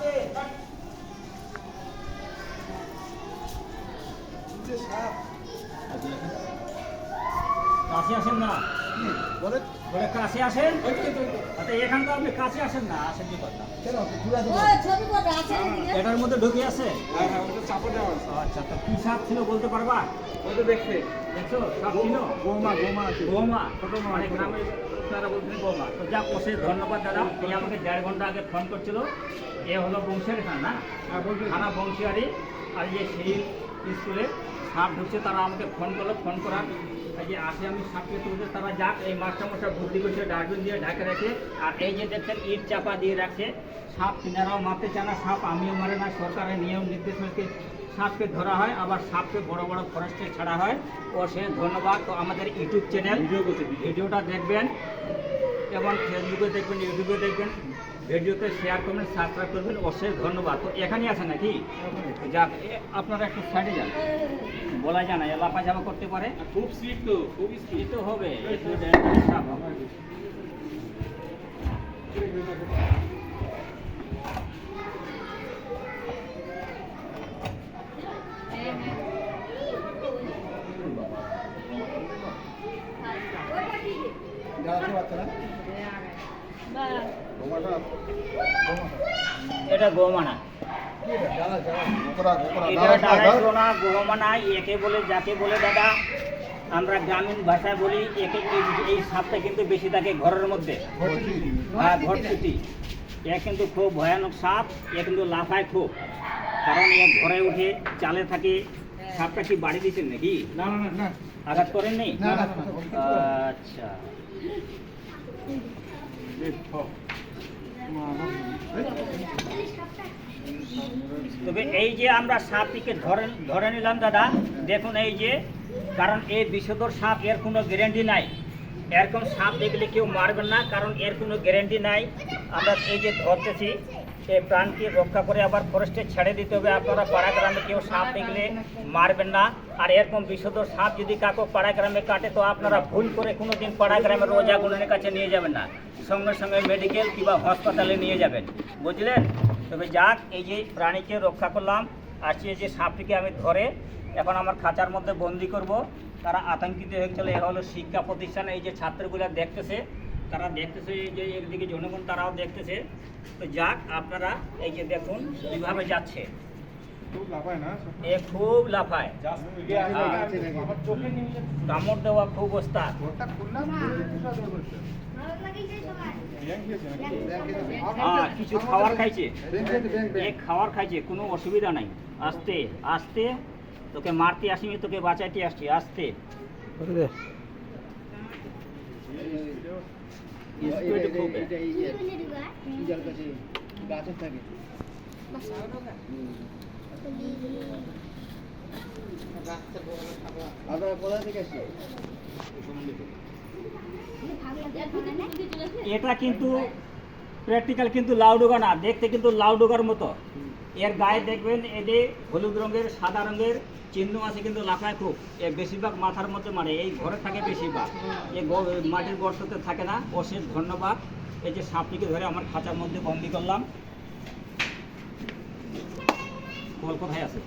আছে। বলে কাছে আসেন। আচ্ছা এখান তো আপনি কাছে আসেন না আসেন কি কথা? কটা এটার মধ্যে ঢুকে আছে। হ্যাঁ হ্যাঁ আচ্ছা তো কি সাপ ছিল বলতে পারবা? ওটা দেখছে। দেখছ? সাপ ছিল? গোমা গোমা আছে। বৌমা ছোট মানে গ্রামে তারা বলছেন বৌমা তো যাক অশেষ ধন্যবাদ দাদা। এই আমাকে দেড় ঘণ্টা আগে ফোন করছিল। এ হলো বংশিয়ারি থানা না হ্যাঁ বলছি থানা বংশিয়ারি। আর এই সেই স্কুলে সাপ ঢুকছে তারা আমাকে ফোন করল ফোন করার। এই যে আসে আমি সাপকে তুলতে তারা যাক এই মাস্টার মশাই বুদ্ধি করছে ডাস্টবিন দিয়ে ঢাকে রাখে। আর এই যে দেখছেন ইট চাপা দিয়ে রাখছে। সাপ তিনারাও মারতে চায় না সাপ আমিও মারে না সরকারের নিয়ম নির্দেশ সাপকে ধরা হয় আবার সাপকে বড় বড় ফরেস্টে ছাড়া হয়। ও সে ধন্যবাদ। তো আমাদের ইউটিউব চ্যানেল ভিডিও করছে ভিডিওটা দেখবেন এবং ফেসবুকে দেখবেন ইউটিউবে দেখবেন। ভিডিওতে শেয়ার করবেন সাবস্ক্রাইব করবেন। অশেষ ধন্যবাদ। তো এখানেই আছে নাকি? যাক আপনারা একটু সাইডে যান। বলা যায় না এ লাফা জামা করতে পারে। খুব স্পিড তো খুবই এই স্পিড তো হবে একটু dangerous সাপ হবে। এটা গোমানা। গোমানা, একে বলে, যাকে বলে, দাদা, আমরা গ্রামীণ ভাষায় বলি, একে এই- সাপটা কিন্তু বেশি থাকে ঘরের মধ্যে। হ্যাঁ ঘটছুটি এ কিন্তু খুব ভয়ানক সাপ, এ কিন্তু লাফায় খুব। কারণ এ ঘরে উঠে চালে থাকে সাপটা কি বাড়ি দিচ্ছেন নাকি? না না না আঘাত করেননি না, না, না। আচ্ছা। তবে এই যে আমরা সাপটিকে ধরে ধরে নিলাম দাদা দেখুন এই যে কারণ এই বিষধর সাপ এর কোনো গ্যারেন্টি নাই। এরকম সাপ দেখলে কেউ মারবেন না কারণ এর কোনো গ্যারেন্টি নাই। আমরা এই যে ধরতেছি এই প্রাণকে রক্ষা করে আবার ফরেস্টে ছেড়ে দিতে হবে। আপনারা পাড়া গ্রামে কেউ সাপ দেখলে মারবেন না। আর এরকম বিষধর সাপ যদি কাকো পাড়া গ্রামে কাটে, তো আপনারা ভুল করে কোনো দিন পাড়া গ্রামের রোজা গুণের কাছে নিয়ে যাবেন না। সঙ্গে সঙ্গে মেডিকেল কিংবা হাসপাতালে নিয়ে যাবেন। বুঝলেন? তবে যাক, এই যে প্রাণীকে রক্ষা করলাম, আর যে সাপটিকে আমি ধরে এখন আমার খাঁচার মধ্যে বন্দি করব, তারা আতঙ্কিত হয়ে চলে। এ হলো শিক্ষা প্রতিষ্ঠান। এই যে ছাত্রগুলো দেখতেছে তারা দেখতেছে এই যে একদিকে জনগণ তারাও দেখতেছে। তো যাক আপনারা এই যে দেখুন কীভাবে যাচ্ছে। খুব লাফায় না? এ খুব লাফায়। কামড় দেওয়া খুব ওস্তাদ? হ্যাঁ কিছু খাবার খাইছে। খাবার খাইছে কোনো অসুবিধা নাই। আস্তে আস্তে তোকে মারতে আসিনি তোকে বাঁচাইতে আসছি আস্তে। স্পিড খুব এটা কিন্তু প্র্যাকটিক্যাল কিন্তু লাউডোগা না। দেখতে কিন্তু লাউডোগার মতো। এর গায়ে দেখবেন এতে হলুদ রঙের, সাদা রঙের চিহ্ন আছে কিন্তু লাফায় খুব। এ বেশিরভাগ মাথার মধ্যে মানে এই ঘরে থাকে বেশিরভাগ। এ মাটির গর্ততে থাকে না, অশেষ ধন্যবাদ। এই যে সাপটিকে ধরে আমার খাঁচার মধ্যে বন্দি করলাম। বল কোথায় আছে।